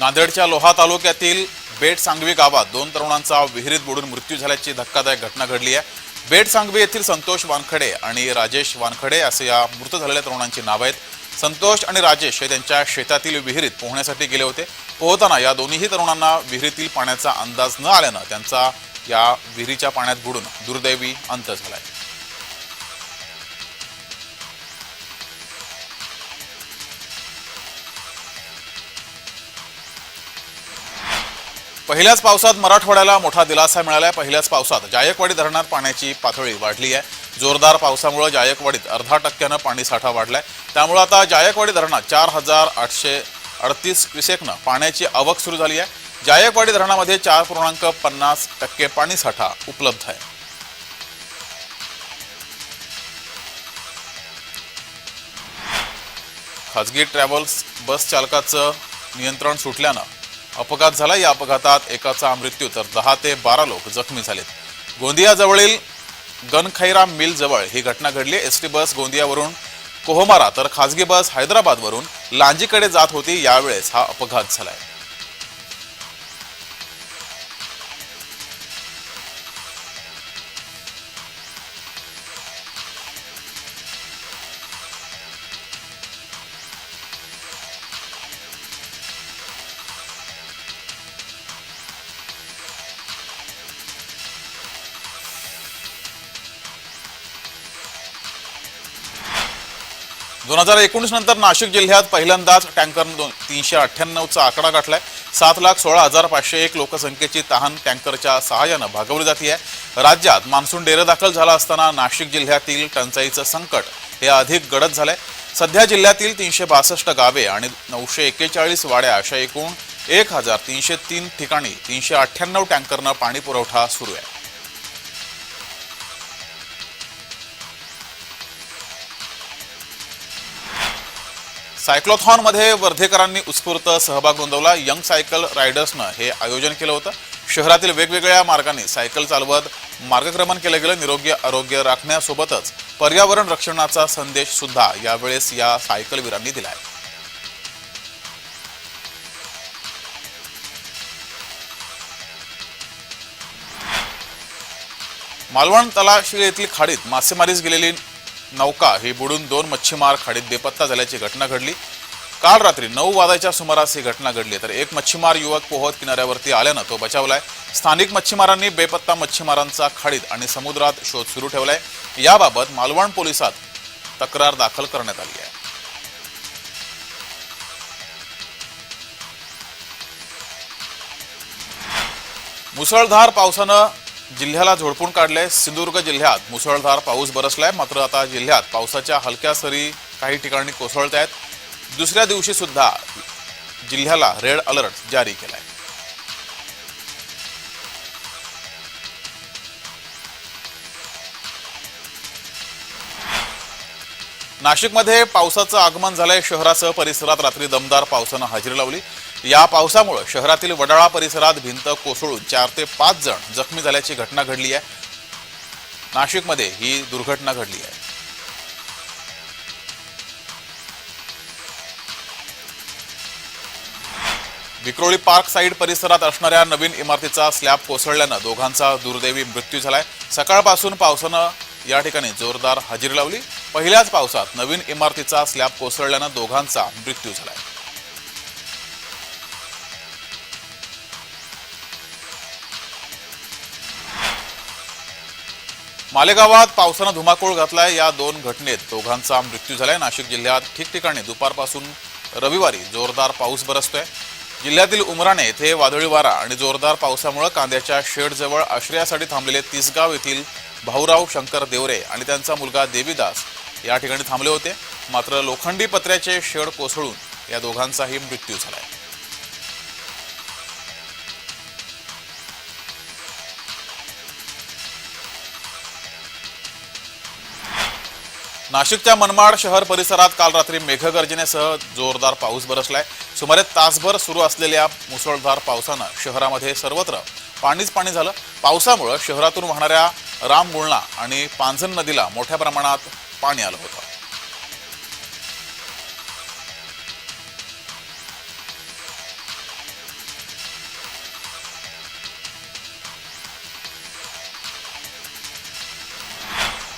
नांदेडच्या लोहा तालुक्यातील बेट सांगवी गावात दोन तरुणांचा विहिरीत बुडून मृत्यू झाल्याची धक्कादायक घटना घडली आहे. बेट सांगवी येथील संतोष वानखडे आणि राजेश वानखडे असे या मृत झालेल्या तरुणांची नाव आहेत. संतोष आणि राजेश हे त्यांच्या शेतातील विहिरीत पोहण्यासाठी गेले होते. पोहताना या दोन्हीही तरुणांना विहिरीतील पाण्याचा अंदाज न आल्यानं त्यांचा या विहिरीच्या पाण्यात बुडून दुर्दैवी अंत झाला आहे. पहिल्याच पावसात मराठवाड्याला मोठा दिलासा मिळाला पहिल्याच पावसात जायकवाडी धरणात पाण्याची पातळी वाढली आहे. जोरदार पावसामुळे जायकवाडीत अर्धा टक्क्यानं पाणीसाठा वाढला वाढलाय. त्यामुळे आता जायकवाडी धरणात चार हजार आठशे अडतीस क्युसेकनं पाण्याची आवक सुरू झाली आहे. जायकवाडी धरणामध्ये चार पूर्णांक पन्नास टक्के पाणीसाठा उपलब्ध आहे. खाजगी ट्रॅव्हल्स बस चालकाचं नियंत्रण सुटल्यानं अपघात झाला. या अपघातात एकाचा मृत्यू तर दहा ते बारा लोक जखमी झालेत. गोंदियाजवळील गनखैरा मिल जवळ ही घटना घडली. एस टी बस गोंदियावरून कोहमारा तर खाजगी बस हैदराबादवरून लांजीकडे जात होती. यावेळेस हा अपघात झालाय. दोन हजार एकोणीस नंतर नाशिक जिल्ह्यात पहिल्यांदाच टँकरनं दोन तीनशे अठ्ठ्याण्णवचा आकडा गाठलाय. सात लाख सोळा हजार पाचशे एक लोकसंख्येची तहान टँकरच्या सहाय्यानं भागवली जाते आहे राज्यात मान्सून डेरेदाखल झाला असताना नाशिक जिल्ह्यातील टंचाईचं संकट हे अधिक गडद झालंय. सध्या जिल्ह्यातील तीनशे बासष्ट गावे आणि नऊशे एक्केचाळीस वाड्या अशा एकूण एक हजार तीनशे तीन ठिकाणी तीनशे अठ्ठ्याण्णव टँकरनं पाणी पुरवठा सुरू आहे. सायक्लोथॉनमध्ये वर्धेकरांनी उत्स्फूर्त सहभाग नोंदवला. यंग सायकल रायडर्सनं हे आयोजन केलं होतं. शहरातील वेगवेगळ्या मार्गाने सायकल चालवत मार्गक्रमण केलं गेलं. निरोगी आरोग्य राखण्यासोबतच पर्यावरण रक्षणाचा संदेश सुद्धा यावेळेस या सायकलवीरांनी दिलाय. मालवण तलाशी येथील खाडीत मासेमारीस गेलेली नौका ही बुडून दोन मच्छीमार खाडीत बेपत्ता झाल्याची घटना घडली. काल रात्री नऊ वाजायच्या सुमारास ही घटना घडली. तर एक मच्छीमार युवक पोहत किनाऱ्यावरती आल्यानं तो बचावलाय. स्थानिक मच्छीमारांनी बेपत्ता मच्छीमारांचा खाडीत आणि समुद्रात शोध सुरू ठेवलाय. याबाबत मालवण पोलिसात तक्रार दाखल करण्यात आली आहे. मुसळधार पावसानं जिल्ह्याला झोडपून काढलंय. सिंधुदुर्ग जिल्ह्यात मुसळधार पाऊस बरसलाय. मात्र आता जिल्ह्यात पावसाच्या हलक्या सरी काही ठिकाणी कोसळत आहेत दुसऱ्या दिवशी सुद्धा जिल्ह्याला रेड अलर्ट जारी केलाय. नाशिकमध्ये पावसाचं आगमन झालंय. शहरासह परिसरात रात्री दमदार पावसानं हजेरी लावली. या पावसामुळे शहरातील वडाळा परिसरात भिंत कोसळून चार ते पाच जण जखमी झाल्याची घटना घडली आहे. नाशिकमध्ये ही दुर्घटना घडली आहे. विक्रोळी पार्क साईड परिसरात असणाऱ्या नवीन इमारतीचा स्लॅब कोसळल्यानं दोघांचा दुर्दैवी मृत्यू झालाय. सकाळपासून पावसानं या ठिकाणी जोरदार हजेरी लावली. पहिल्याच पावसात नवीन इमारतीचा स्लॅब कोसळल्यानं दोघांचा मृत्यू झालाय. मालेगावात पावसानं धुमाकूळ घातलाय या दोन घटनेत दोघांचा मृत्यू झालाय. नाशिक जिल्ह्यात ठिकठिकाणी दुपारपासून रविवारी जोरदार पाऊस बरसतोय. जिल्ह्यातील उमराणे येथे वादळी वारा आणि जोरदार पावसामुळे कांद्याच्या शेडजवळ आश्रयासाठी थांबलेले तिसगाव येथील भाऊराव शंकर देवरे आणि त्यांचा मुलगा देवीदास या ठिकाणी थांबले होते. मात्र लोखंडी पत्र्याचे शेड कोसळून या दोघांचाही मृत्यू झाला आहे नाशिकच्या मनमाड शहर परिसरात काल रात्री मेघगर्जनेसह जोरदार पाऊस बरसलाय. सुमारे तासभर सुरू असलेल्या मुसळधार पावसानं शहरामध्ये सर्वत्र पाणीच पाणी झालं. पावसामुळं शहरातून वाहणाऱ्या रामगुळणा आणि पांझन नदीला मोठ्या प्रमाणात पाणी आलं होतं.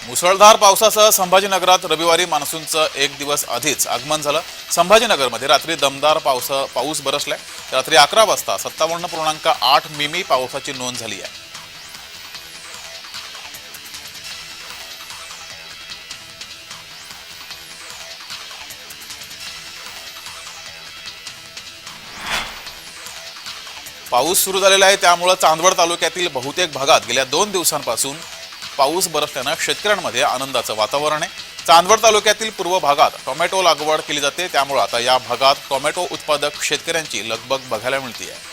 मुसळधार पावसासह संभाजीनगरात रविवारी मान्सूनचं एक दिवस आधीच आगमन झालं. संभाजीनगरमध्ये रात्री दमदार पावसा पाऊस बरसलाय. रात्री अकरा वाजता सत्तावन्न पूर्णांक आठ मिमी पावसाची नोंद झाली आहे. पाऊस सुरू झालेला आहे त्यामुळं चांदवड तालुक्यातील बहुतेक भागात गेल्या दोन दिवसांपासून पाऊस बरसल्यानं शेतकऱ्यांमध्ये आनंदाचं वातावरण आहे. चांदवड तालुक्यातील पूर्व भागात टोमॅटो लागवड केली जाते त्यामुळं आता या भागात टोमॅटो उत्पादक शेतकऱ्यांची लगबग बघायला मिळते आहे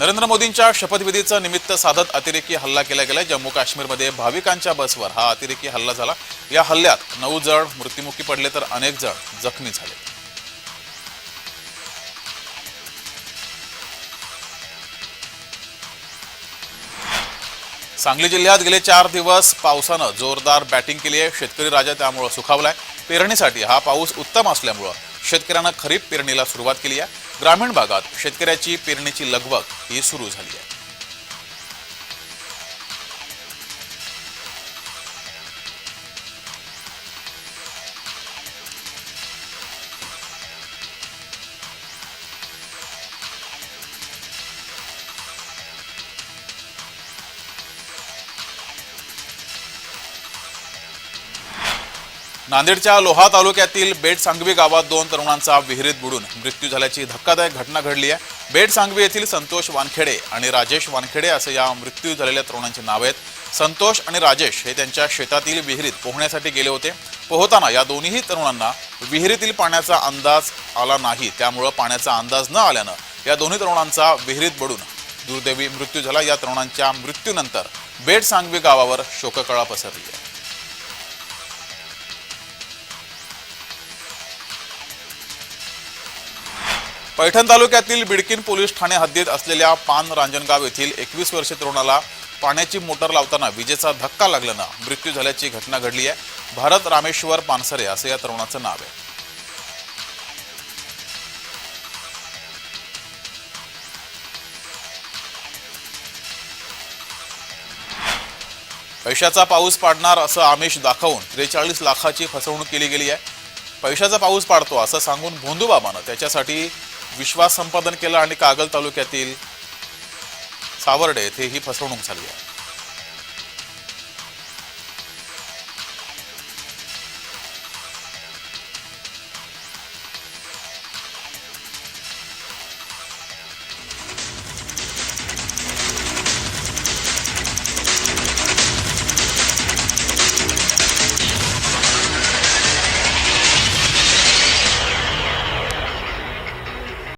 नरेंद्र मोदींच्या शपथविधीचं निमित्त साधत अतिरेकी हल्ला केला गेला जम्मू काश्मीरमध्ये भाविकांच्या बसवर हा अतिरेकी हल्ला झाला. या हल्ल्यात नऊ जण मृत्युमुखी पडले तर अनेक जण जखमी झाले. सांगली जिल्ह्यात गेले चार दिवस पावसानं जोरदार बॅटिंग केली आहे. शेतकरी राजा त्यामुळं सुखावलाय. पेरणीसाठी हा पाऊस उत्तम असल्यामुळं शेतकऱ्यांना खरीप पेरणीला सुरुवात केली आहे. ग्रामीण भागात शेतकऱ्याची पेरणीची लगबग ही सुरू झाली आहे. नांदेडच्या लोहा तालुक्यातील बेट सांगवी गावात दोन तरुणांचा विहिरीत बुडून मृत्यू झाल्याची धक्कादायक घटना घडली आहे. बेट सांगवी येथील संतोष वानखेडे आणि राजेश वानखेडे असे या मृत्यू झालेल्या तरुणांचे नाव आहेत. संतोष आणि राजेश हे त्यांच्या शेतातील विहिरीत पोहण्यासाठी गेले होते. पोहताना या दोन्हीही तरुणांना विहिरीतील पाण्याचा अंदाज आला नाही. त्यामुळं पाण्याचा अंदाज न आल्यानं या दोन्ही तरुणांचा विहिरीत बुडून दुर्दैवी मृत्यू झाला. या तरुणांच्या मृत्यूनंतर बेट सांगवी गावावर शोककळा पसरली आहे. पैठण तालुक्यातील बिडकीन पोलीस ठाणे हद्दीत असलेल्या पान रांजणगाव येथील एकवीस वर्षीय तरुणाला पाण्याची मोटर लावताना विजेचा धक्का लागल्यानं मृत्यू झाल्याची घटना घडली आहे. भारत रामेश्वर पानसरे असं या तरुणाचं नाव आहे. पैशाचा पाऊस पाडणार असं आमिष दाखवून त्रेचाळीस लाखाची फसवणूक केली गेली आहे. पैशाचा पाऊस पाडतो असं सांगून भोंदूबाबानं त्याच्यासाठी विश्वास संपादन केलं आणि कागल तालुक्यातील सावर्डे येथे ही फसवणूक झाली आहे.